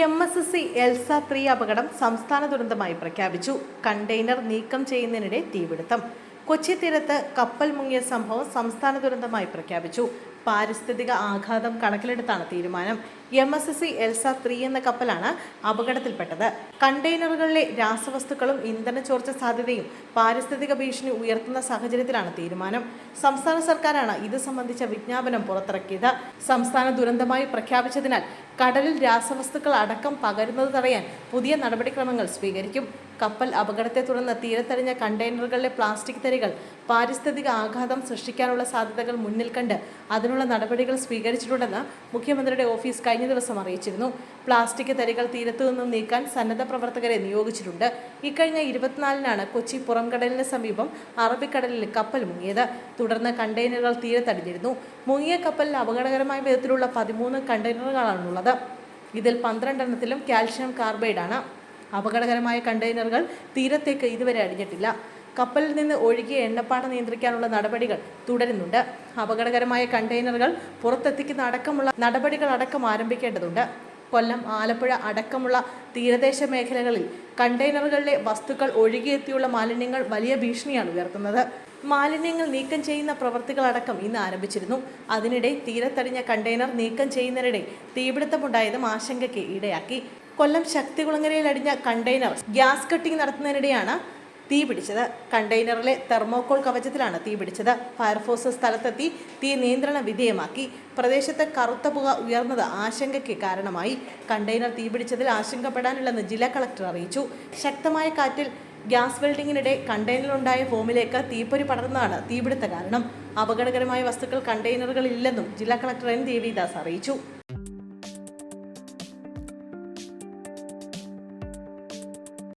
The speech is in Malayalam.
M S S C Elsa three അപകടം സംസ്ഥാന ദുരന്തമായി പ്രഖ്യാപിച്ചു. കണ്ടെയ്നർ നീക്കം ചെയ്യുന്നതിനിടെ തീപിടുത്തം. കൊച്ചി തീരത്ത് കപ്പൽ മുങ്ങിയ സംഭവം സംസ്ഥാന ദുരന്തമായി പ്രഖ്യാപിച്ചു. പാരിസ്ഥിതിക ആഘാതം കണക്കിലെടുത്താണ് തീരുമാനം. M S S C Elsa three എന്ന കപ്പലാണ് അപകടത്തിൽപ്പെട്ടത്. കണ്ടെയ്നറുകളിലെ രാസവസ്തുക്കളും ഇന്ധന ചോർച്ച സാധ്യതയും പാരിസ്ഥിതിക ഭീഷണി ഉയർത്തുന്ന സാഹചര്യത്തിലാണ് തീരുമാനം. സംസ്ഥാന സർക്കാരാണ് ഇത് സംബന്ധിച്ച വിജ്ഞാപനം പുറത്തിറക്കിയത്. സംസ്ഥാന ദുരന്തമായി പ്രഖ്യാപിച്ചതിനാൽ കടലിൽ രാസവസ്തുക്കൾ അടക്കം പകരുന്നത് തടയാൻ പുതിയ നടപടിക്രമങ്ങൾ സ്വീകരിക്കും. കപ്പൽ അപകടത്തെ തുടർന്ന് തീരത്തടിഞ്ഞ കണ്ടെയ്നറുകളിലെ പ്ലാസ്റ്റിക് തരികൾ പാരിസ്ഥിതിക ആഘാതം സൃഷ്ടിക്കാനുള്ള സാധ്യതകൾ മുന്നിൽ കണ്ട് അതിനുള്ള നടപടികൾ സ്വീകരിച്ചിട്ടുണ്ടെന്ന് മുഖ്യമന്ത്രിയുടെ ഓഫീസ് കഴിഞ്ഞ ദിവസം അറിയിച്ചിരുന്നു. പ്ലാസ്റ്റിക് തരികൾ തീരത്തു നിന്നും നീക്കാൻ സന്നദ്ധ പ്രവർത്തകരെ നിയോഗിച്ചിട്ടുണ്ട്. ഇക്കഴിഞ്ഞ ഇരുപത്തിനാലിനാണ് കൊച്ചി പുറംകടലിന് സമീപം അറബിക്കടലിൽ കപ്പൽ മുങ്ങിയത്. തുടർന്ന് കണ്ടെയ്നറുകൾ തീരത്തടിഞ്ഞിരുന്നു. മുങ്ങിയ കപ്പലിൽ അപകടകരമായ വിധത്തിലുള്ള പതിമൂന്ന് കണ്ടെയ്നറുകളാണുള്ളത്. ഇതിൽ പന്ത്രണ്ടെണ്ണത്തിലും കാൽഷ്യം കാർബൈഡാണ്. അപകടകരമായ കണ്ടെയ്നറുകൾ തീരത്തേക്ക് ഇതുവരെ അടിഞ്ഞിട്ടില്ല. കപ്പലിൽ നിന്ന് ഒഴുകിയ എണ്ണപ്പാട നിയന്ത്രിക്കാനുള്ള നടപടികൾ തുടരുന്നുണ്ട്. അപകടകരമായ കണ്ടെയ്നറുകൾ പുറത്തെത്തിക്കുന്ന അടക്കമുള്ള നടപടികൾ അടക്കം ആരംഭിക്കേണ്ടതുണ്ട്. കൊല്ലം ആലപ്പുഴ അടക്കമുള്ള തീരദേശ മേഖലകളിൽ കണ്ടെയ്നറുകളിലെ വസ്തുക്കൾ ഒഴുകിയെത്തിയുള്ള മാലിന്യങ്ങൾ വലിയ ഭീഷണിയാണ് ഉയർത്തുന്നത്. മാലിന്യങ്ങൾ നീക്കം ചെയ്യുന്ന പ്രവർത്തികളടക്കം ഇന്ന് ആരംഭിച്ചിരുന്നു. അതിനിടെ തീരത്തടിഞ്ഞ കണ്ടെയ്നർ നീക്കം ചെയ്യുന്നതിനിടെ തീപിടുത്തമുണ്ടായതും ആശങ്കയ്ക്ക് ഇടയാക്കി. കൊല്ലം ശക്തികുളങ്ങരയിൽ അടിഞ്ഞ കണ്ടെയ്നർ ഗ്യാസ് കട്ടിംഗ് നടത്തുന്നതിനിടെയാണ് തീ പിടിച്ചത്. കണ്ടെയ്നറിലെ തെർമോകോൾ കവചത്തിലാണ് തീ പിടിച്ചത്. ഫയർഫോഴ്സ് സ്ഥലത്തെത്തി തീ നിയന്ത്രണ വിധേയമാക്കി. പ്രദേശത്ത് കറുത്ത പുക ഉയർന്നത് ആശങ്കയ്ക്ക് കാരണമായി. കണ്ടെയ്നർ തീപിടിച്ചതിൽ ആശങ്കപ്പെടാനില്ലെന്ന് ജില്ലാ കളക്ടർ അറിയിച്ചു. ശക്തമായ കാറ്റിൽ ഗ്യാസ് വെൽഡിങ്ങിനിടെ കണ്ടെയ്നറിലുണ്ടായ ഫോമിലേക്ക് തീപ്പൊരി പടർന്നതാണ് തീപിടുത്ത കാരണം. അപകടകരമായ വസ്തുക്കൾ കണ്ടെയ്നറുകളില്ലെന്നും ജില്ലാ കളക്ടർ എൻ. ദേവിദാസ് അറിയിച്ചു.